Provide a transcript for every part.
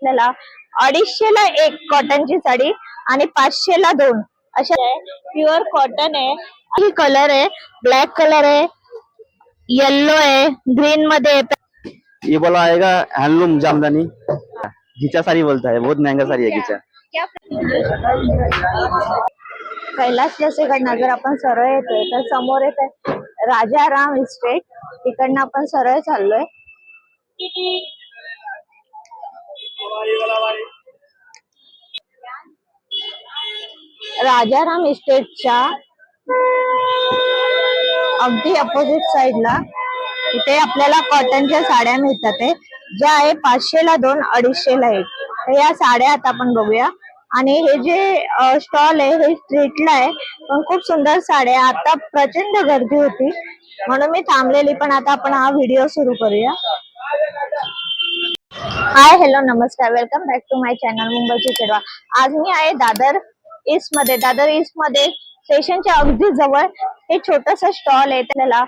आपल्याला अडीचशे ला एक कॉटनची साडी आणि पाचशे ला दोन. अशा प्युअर कॉटन आहे. ही कलर आहे. ब्लॅक कलर आहे. येल्लो आहे. ग्रीन मध्ये आहे. ये बोला आएगा हैंडलूम जामदानी. घिचा साड़ी बोलता है बहुत महंगा साड़ी है घिचा. कैलास जसेकडनं जर आपण सरळ येतोय तर समोर येत आहे राजाराम इस्टेट तिकडनं आपण सरळ चाललोय. राजाराम इस्टेटच्या अगदी अपोजिट साइडला इथे आपल्याला कॉटनच्या साड्या मिळतात ज्या आहे पाचशे ला दोन अडीचशे ला एक. तर या साड्या आता आपण बघूया. आणि हे जे स्टॉल आहे हे स्ट्रीटला आहे पण खूप सुंदर साड्या आता प्रचंड गर्दी होती. म्हणून मी थांबलेली पण आता आपण हा व्हिडिओ सुरू करूया. हाय हॅलो नमस्कार. Welcome back to my channel मुंबईची चेडवा आज मी आहे दादर ईस्टमध्ये. दादर ईस्टमध्ये स्टेशनच्या अगदी जवळ हे छोटस स्टॉल आहे. त्याला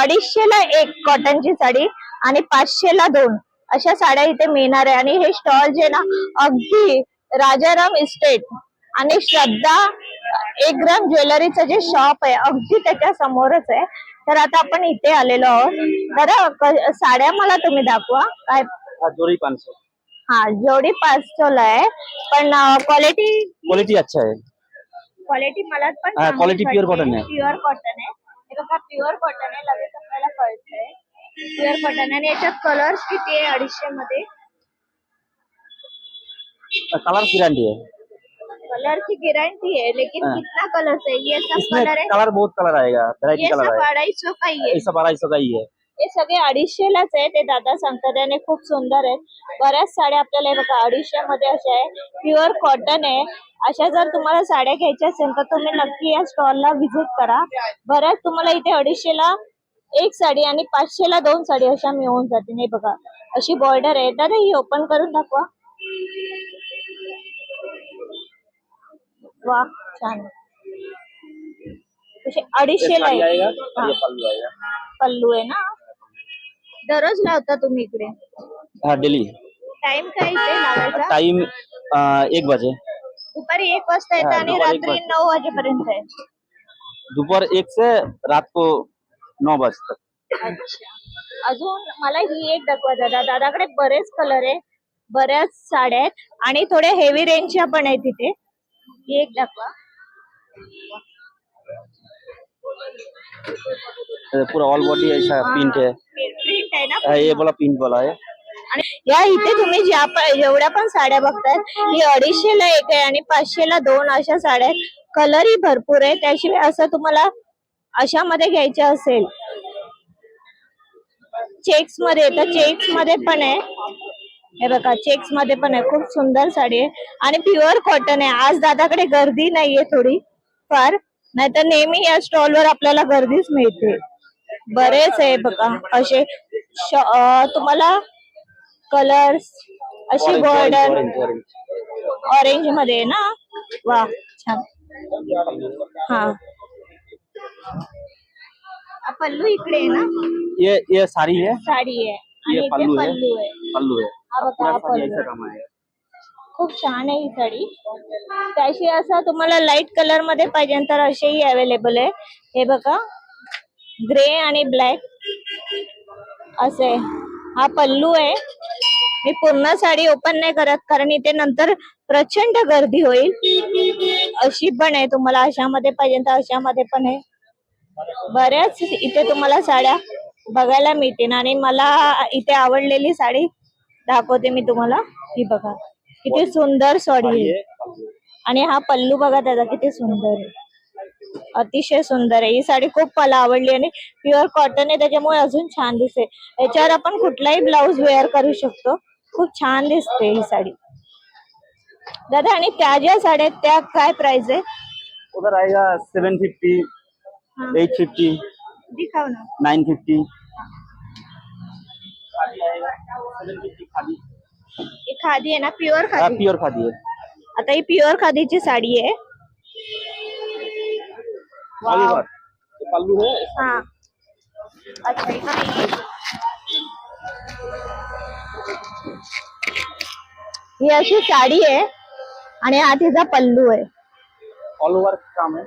अडीचशे ला एक कॉटनची साडी आणि पाचशे ला दोन अशा साड्या इथे मिळणार आहे. आणि हे स्टॉल जे ना अगदी राजाराम इस्टेट आणि श्रद्धा एक ग्राम ज्वेलरीचं जे शॉप आहे अगदी त्याच्या समोरच आहे. तर आता आपण इथे आलेलो आहोत. तर साड्या मला तुम्ही दाखवा. काय जोड़ी पाँच सौ हाँ जोडी पाचशे सौ पण क्वालिटी क्वालिटी अच्छा है क्वालिटी मला पण हा, quality pure cotton आहे. प्युअर कॉटन आहे हे बघा प्युअर कॉटन आहे लगेच आपल्याला कळतंय प्युअर कॉटन आणि याच्यात कलर्स किती आहे अडीचशे मध्ये कलर गारंटी है कलर की गारंटी है लेकिन हाँ। कितना कलर है ये सब इसमें कलर है कलर बहुत कलर आएगा वैरायटी ये कलर सब आएगा अढाई सौ का ही है ये सब अढ़ाई सौ का ही है हे सगळे अडीचशेलाच आहे ते दादा सांगतात आणि खूप सुंदर आहेत. बऱ्याच साड्या आपल्याला हे बघा अडीचशे मध्ये अशा आहे प्युअर कॉटन आहे. अशा जर तुम्हाला साड्या घ्यायच्या असेल तर तुम्ही नक्की या स्टॉलला व्हिजिट करा. बऱ्याच तुम्हाला इथे अडीचशेला एक साडी आणि पाचशेला दोन साडी अशा मिळून जातील. हे बघा अशी बॉर्डर आहे. दादा ही ओपन करून दाखवा. वा छान. अडीचशेला आहे. पल्लू आहे ना? दररोज लावता तुम्ही इकडे? हाँ डेली. टाइम काय इथे लावायचा? टाइम एक बजे दुपारी एक वाजता येतं हा, आणि दुपारी एक रात्री वाजता. नऊ वाजेपर्यंत आहे. दोपहर एक से रात को नौ बजे तक अच्छा. अजून मला ही एक दाखवा दादा. दादाकडे बरेच कलर आहे बऱ्याच साड्या आहेत आणि थोड्या हेवी रेंजच्या पण आहेत तिथे ही एक दाखवा. पूरा ऑल बॉडी ऐसा प्रिंट है। प्रिंट है ना ये बोला प्रिंट वाला है। या इथे तुम्ही ज्या जेवढ्या पण साड्या बघताय ही अडीचशे ला एक आहे आणि पाचशे ला दोन अशा साड्या आहेत. कलरही भरपूर आहे. त्याशिवाय असं तुम्हाला अशा मध्ये घ्यायच्या असेल. चेक्समध्ये तर चेक्समध्ये पण आहे. हे बघा चेक्समध्ये पण आहे. खूप सुंदर साडी आहे. आणि प्युअर कॉटन आहे. आज दादाकडे गर्दी नाहीये थोडी फार. नाहीतर नेहमी या स्टॉल वर आपल्याला गर्दीच मिळते. बरेच आहे बघा असे तुम्हाला कलर्स अशी बॉर्डर ऑरेंजमध्ये आहे ना? वा छान. हा. पल्लू इकडे आहे ना? ये ये साड़ी है साडी आहे. आणि इथे पल्लू है पल्लू आहे. पल्लू है हा बघा पूरा हा साड़ी पल्लू ऐसा काम आएगा खूप छान आहे ही साडी. त्याशी असं तुम्हाला लाइट कलरमध्ये पाहिजे तर असेही अवेलेबल आहे. हे बघा ग्रे आणि ब्लॅक असे. हा पल्लू आहे. मी पूर्ण साडी ओपन नाही करत कारण इथे नंतर प्रचंड गर्दी होईल. अशी पण आहे तुम्हाला अशामध्ये पाहिजे तर अशामध्ये पण आहे. बऱ्याच इथे तुम्हाला साड्या बघायला मिळतील आणि मला इथे आवडलेली साडी दाखवते मी तुम्हाला. ही बघा. किती सुंदर साडी साड़ी आहे. है आणि हा पल्लू बघा त्याचा किती सुंदर आहे. अतिशय सुंदर आहे. ही साडी खूप मला आवडली आणि प्युअर कॉटन आहे त्याच्यामुळे अजून छान दिसते याच्यावर आपण कुठलाही ब्लाऊज वेअर करू शकतो. खूप छान दिसते ही साडी. दादा आणि त्या ज्या साड्या आहेत त्या काय प्राइस आहे? उधर आएगा सेवन फिफ्टी हाँ। एट फिफ्टी दिखाव ना. नाइन फिफ्टी खादी ही खादी आहे ना प्युअर हाँ खादी. प्योर खादी है आता ही प्युअर खादीची साडी आहे. पल्लू है हा. अच्छा इकडे ये. ही अशी साडी आहे आणि हा तिचा पल्लू आहे. ऑल ओव्हर काम है.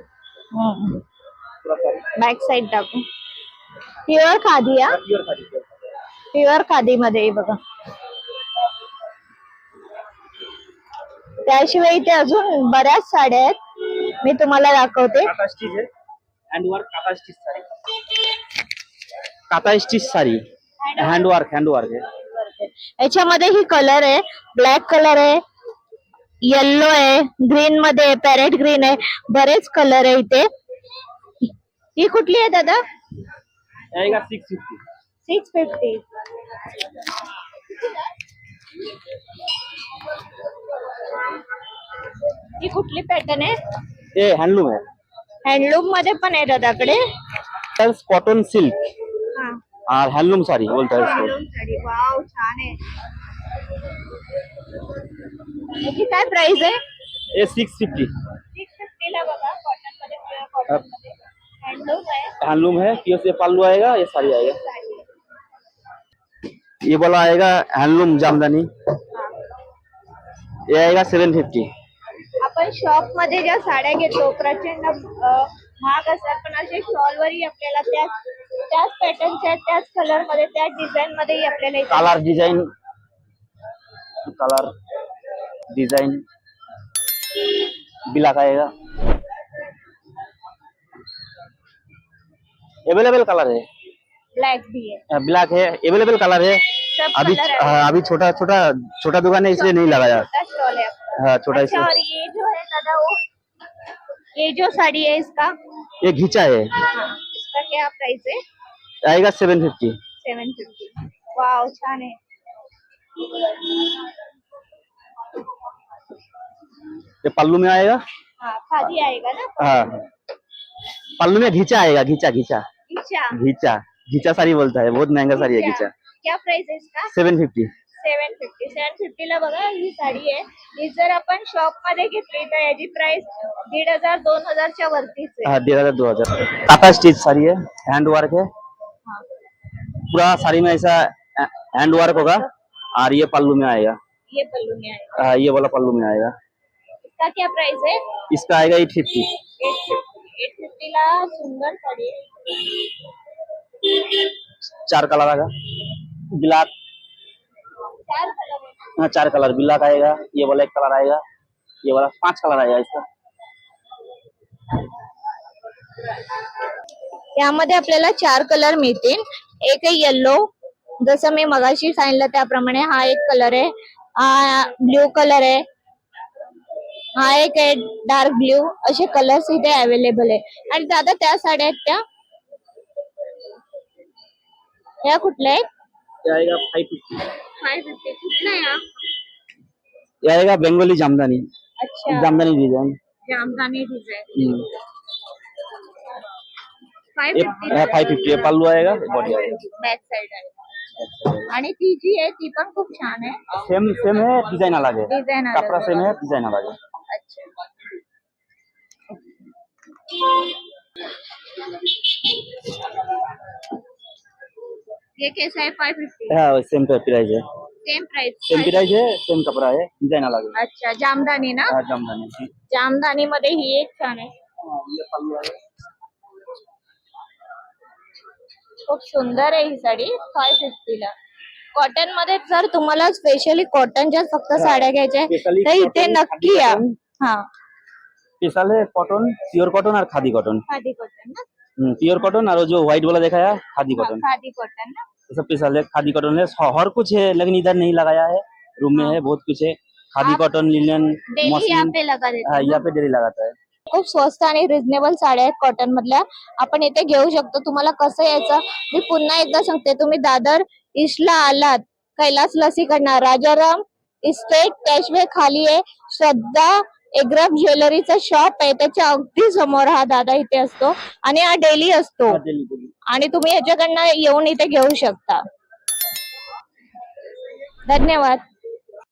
पूरा साड़ी. बॅक साइड टाकू. प्युअर खादी हा. Pure sari pure khadi. मध्ये आहे बघा. त्याशिवाय इथे अजून बऱ्याच साड्या आहेत. मी तुम्हाला दाखवते. स्टिच स्टिच साड़ी काटा stitch sari. Hand work hand work है याच्यामध्ये ही कलर आहे. ब्लॅक कलर आहे. येल्लो आहे. ग्रीन मध्ये पॅरेट ग्रीन आहे. बरेच कलर आहे इथे. ही कुठली आहे दादा? सिक्स फिफ्टी सिक्स फिफ्टी ही कुठली पॅटर्न आहे? हैंडलूम है हँडलूम मध्ये पण आहे दादाकडे? कॉटन सिल्क हा. और हैंडलूम साड़ी बोलता है इसको हँडलूम साडी. वाव छान आहे. याची काय प्राइस आहे? ये सिक्स फिफ्टी सिक्स फिफ्टीला बघा कॉटन मध्ये मध्ये. हँडलूम आहे. हैंडलूम है पियो से पल्लू आएगा ये साड़ी आएगा. साडी. ये वाला आएगा हैंडलूम जामदानी. हा. ये आएगा सेवन फिफ्टी आपण शॉपमध्ये ज्या साड्या घेतो प्रचंड अं, महाग असतात पण असे शॉल वरही आपल्याला त्याच त्याच पॅटर्नच्या त्याच कलरमध्ये त्याच डिझाईन मध्येही आपल्याला colour design colour design black आएगा अवेलेबल कलर है ब्लॅक भी आहे. ब्लैक है अवेलेबल कलर है सब अभी कलर है हाँ, अभी छोटा छोटा छोटा दुकान है इसलिए नहीं लगाया. है हाँ छोटा अच्छा और ये जो है दादा वो ये जो साड़ी है इसका? ये घिचा है। हाँ, इसका क्या प्राइस है? आएगा seven fifty seven fifty wow छान आहे ये पल्लू में आएगा? हाँ खादी आएगा ना? हाँ। पल्लू में घिचा आएगा घिचा घिचा। अच्छा घिचा। घिचा साड़ी बोलता है बहुत महँगा साड़ी है घिचा। क्या प्राइस है इसका? Seven fifty seven fifty. सेवन फिफ्टीला बघा ही साडी आहे. ही जर आपण शॉप मध्ये घेतली तर याची प्राइस दीड हज़ार दोन हजारच्या वरतीच आहे. हाँ डेढ़ हज़ार दो हज़ार. काटा स्टिच साड़ी है हैंड वर्क है हाँ. पूरा साड़ी में ऐसा हैंड वर्क होगा और ये पल्लू में आएगा. ये पल्लू में आएगा. हाँ, ये वाला पल्लू में आएगा. इसका क्या प्राइस है इसका आएगा एट फिफ्टी एट फिफ्टी एट फिफ्टीला सुंदर साडी आहे. चार कलर आएगा. ब्लैक? हाँ चार कलर ब्लैक आएगा? ये वाला एक कलर आएगा। ये वाला पांच कलर आएगा इसका। यामध्ये आपल्याला चार कलर मिळतील. एक आहे येल्लो जसं मी मगाशी सांगितलं त्याप्रमाणे हा एक कलर आहे. हा ब्ल्यू कलर आहे. हा एक आहे डार्क ब्ल्यू असे कलर्स इथे अवेलेबल आहे. आणि दादा त्या साड्या आहेत त्या. या कुठल्या आहेत? ये आएगा फाइव फिफ्टी फाय फिफ्टी आहे हा ये आएगा बंगाली जामदानी। अच्छा। Jamdani design Jamdani five five fifty pallu आएगा बॉडी आएगा। बॅक साइड आहे आणि ती जी आहे ती पण खूप छान आहे. सेम सेम है डिजाइन अलग है डिझाईन कपड़ा. सेम है डिजाइन अलग है अच्छा। ये कैसा है फाइव फिफ्टी हाँ सेम प्राइस है। सेम प्राइस सेम प्राइस है सेम कपड़ा है डिज़ाइन अलग है। अच्छा जामदानी ना? हाँ, जामदानी जामदानी मध्ये ही एक छान आहे. हाँ, ये पल्लू है। खूप सुंदर आहे ही साडी फाय फिफ्टीला कॉटन मध्ये जर तुम्हाला स्पेशली कॉटनच्या फक्त साड्या घ्यायच्या आहे, Specially तर इथे नक्की या. हा. स्पेशल कॉटन प्योर कॉटन और खादी कॉटन खादी कॉटन ना? प्योर कॉटन और जो व्हाइट वाला देखा है खादी कॉटन खादी कॉटन ना सब है खादी कॉटन है हर कुछ है लेकिन इधर नहीं लगाया है रूम में हाँ। बहुत कुछ है खादी कॉटन लिनन यहाँ पे लगा देते? यहाँ पे डेली लगाता है। खूप स्वस्त आणि रिझनेबल साड्या आहेत कॉटन मधल्या. आपण इथे घेऊ शकतो. तुम्हाला कसं यायचं? मी पुन्हा एकदा सांगते. तुम्ही दादर ईस्टला आलात. कैलास लसीकडनं राजाराम इस्टेट कॅशवे खाली आहे. श्रद्धा एग्रफ ज्वेलरीचा शॉप आहे. त्याच्या अगदी समोर हा दादा इथे असतो आणि हा डेली असतो. आणि तुम्ही ह्याच्याकडनं येऊन इथे घेऊ शकता. धन्यवाद.